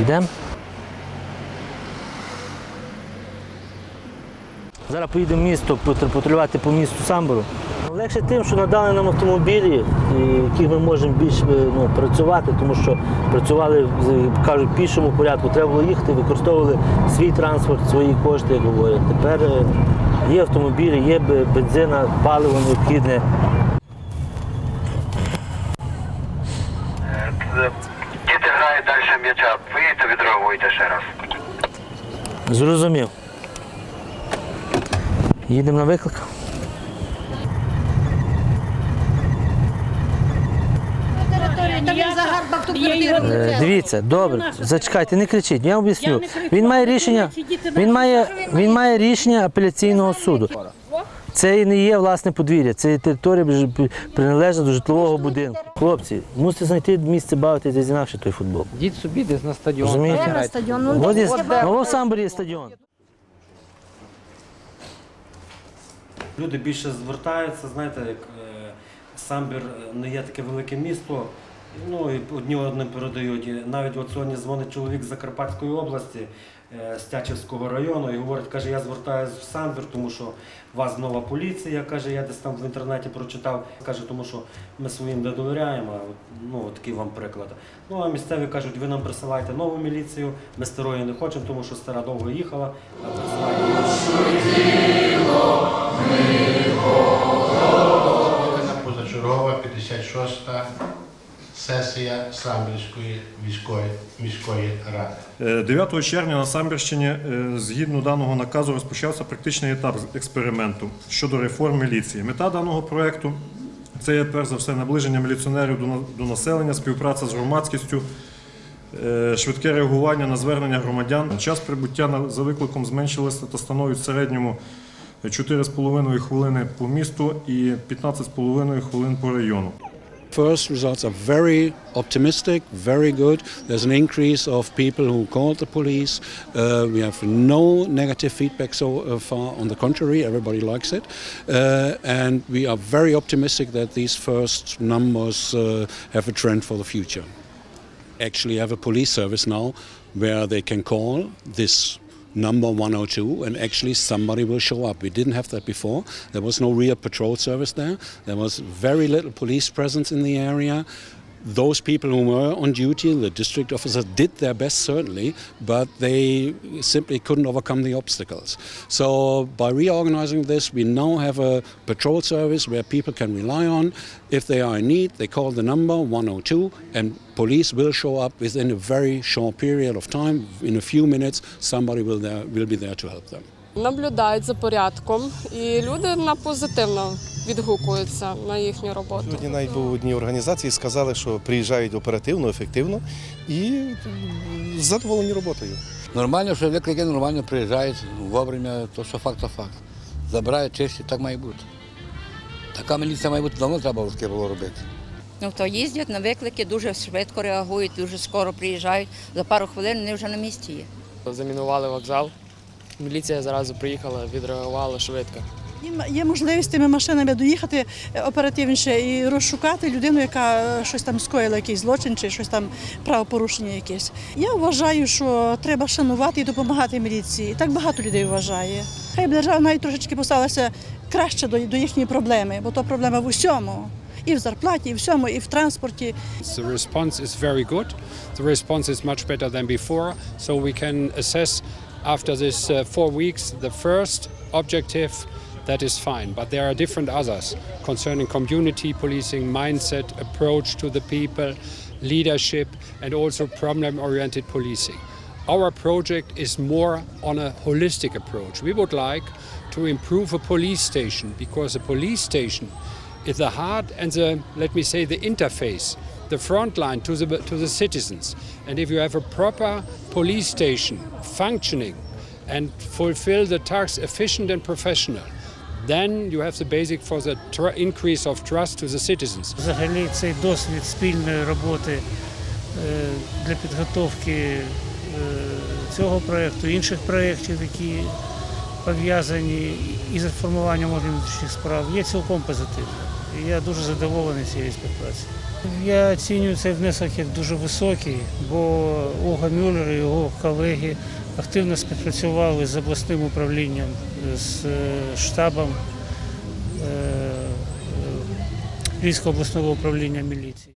Йдемо. Зараз поїдемо в місто патру- патрулювати по місту Самбору. Легше тим, що надали нам автомобілі, які ми можемо більш е, ну, працювати, тому що працювали, кажуть, в пішому порядку. Треба було їхати, використовували свій транспорт, свої кошти, як говорять. Тепер е, є автомобілі, є бензина, паливо необхідне. Діти грають далі м'яча. Виїдьте, ще раз. Зрозумів. Їдемо на виклик. Е, Дивіться, добре, зачекайте, не кричіть, я об'ясню. Він має рішення, він має, він має рішення апеляційного суду. Це і не є власне подвір'я, це територія приналежна до житлового будинку. Хлопці, мусите знайти місце бавитися десь інакше той футбол. Йдіть собі десь на стадіон. Розумієте? На стадіон. Ну, є, ну, в Самборі є стадіон. Люди більше звертаються, знаєте, як е, Самбір не є таке велике місто. Ну і одні одним передають. Навіть от сьогодні дзвонить чоловік з Закарпатської області, е, з Тячівського району, і говорить, каже, я звертаюся в Самбір, тому що у вас нова поліція. Каже, я десь там в інтернеті прочитав. Каже, тому що ми своїм не довіряємо. Ну, такий вам приклад. Ну а місцеві кажуть, ви нам присилайте нову міліцію, ми старої не хочемо, тому що стара довго їхала, а. Позачергова 56-та сесія Самбірської міської, міської ради. Е, 9 червня на Самбірщині е, згідно даного наказу розпочався практичний етап експерименту щодо реформ міліції. Мета даного проекту це перш за все наближення міліціонерів до населення, співпраця з громадськістю, е, швидке реагування на звернення громадян. Час прибуття за викликом зменшилося та становить в середньому 4,5 хвилини по місту і 15,5 хвилин по району. First results are very optimistic, very good. There's an increase of people who called the police. Uh, we have no negative feedback so uh, far. On the contrary, everybody likes it. Uh, and we are very optimistic that these first numbers uh, have a trend for the future. Actually, have a police service now where they can call this number 102 and actually somebody will show up. We didn't have that before. There was no real patrol service there. There was very little police presence in the area Those people who were on duty, the district officers, did their best certainly, but they simply couldn't overcome the obstacles. So, by reorganizing this, we now have a patrol service where people can rely on. If they are in need, they call the number 102, and police will show up within a very short period of time. In a few minutes, somebody will, there, will be there to help them. наблюдають за порядком, і люди на позитивно відгукуються на їхню роботу. Сьогодні навіть був в одній організації, сказали, що приїжджають оперативно, ефективно і задоволені роботою. Нормально, що виклики нормально приїжджають вовремя, то що факт, то факт. Забирають чисті, так має бути. Така міліція має бути давно треба було робити. Ну, то їздять на виклики, дуже швидко реагують, дуже скоро приїжджають. За пару хвилин вони вже на місці є. Замінували вокзал. Міліція зразу приїхала, відреагувала швидко. Є- можливість тими машинами доїхати е, оперативніше і розшукати людину, яка е, щось там скоїла, якийсь злочин чи щось там правопорушення якесь. Я вважаю, що треба шанувати і допомагати міліції. Так багато людей вважає. Хай б держава навіть трошечки поставилася краще до, до їхньої проблеми, бо то проблема в усьому. І в зарплаті, і в всьому, і в транспорті. The response is very good. The response is much better than before. So we can assess after this uh, four weeks the first objective that is fine. But there are different others concerning community policing, mindset, approach to the people, leadership, and also problem oriented policing. Our project is more on a holistic approach. We would like to improve a police station because a police station is the heart and the let me say the interface the front line to the to the citizens and if you have a proper police station functioning and fulfill the tasks efficient and professional then you have the basic for the increase of trust to the citizens Взагалі цей досвід спільної роботи е, для підготовки е, цього проєкту, інших проєктів, які пов'язані із реформуванням внутрішніх справ, є цілком позитивним. І я дуже задоволений цією співпрацею. Я оцінюю цей внесок як дуже високий, бо Ога Мюллер і його колеги активно співпрацювали з обласним управлінням, з е, штабом е, е, Львівського обласного управління міліції.